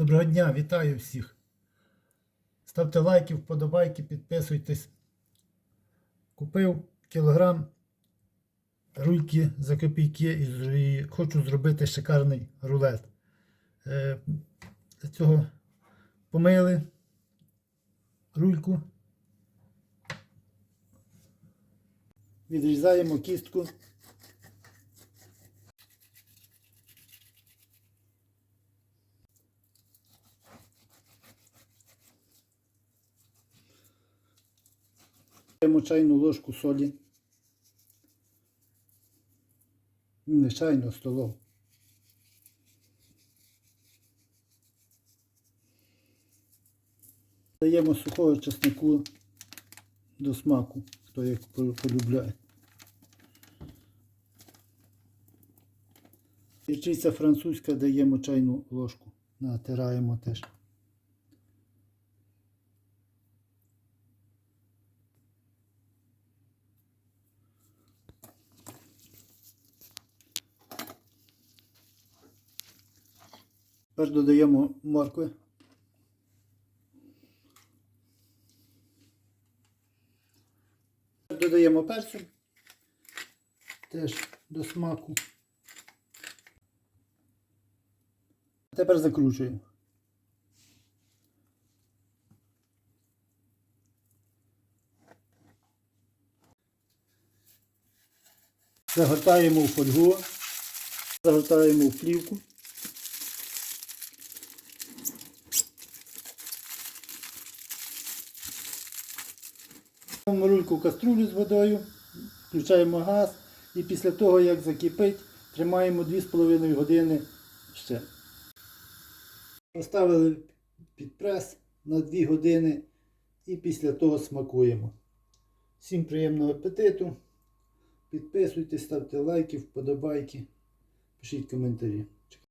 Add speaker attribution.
Speaker 1: Доброго дня, вітаю всіх. Ставте лайки, вподобайки, підписуйтесь. Купив кілограм рульки за копійки і хочу зробити шикарний рулет. Е, Для цього помили рульку. Відрізаємо кістку. Беремо чайну ложку солі. Не чайну столову. Даємо сухого чеснику до смаку, хто як полюбляє. Гірчиця французька даємо чайну ложку. Натираємо теж. Тепер додаємо моркви. Додаємо перцю. Теж до смаку. Тепер закручуємо. Загортаємо в фольгу, загортаємо в плівку. Рульку в каструлю з водою, включаємо газ і після того, як закипить, тримаємо 2,5 години ще. Поставили під прес на 2 години і після того смакуємо. Всім приємного апетиту. Підписуйтесь, ставте лайки, вподобайки, пишіть коментарі.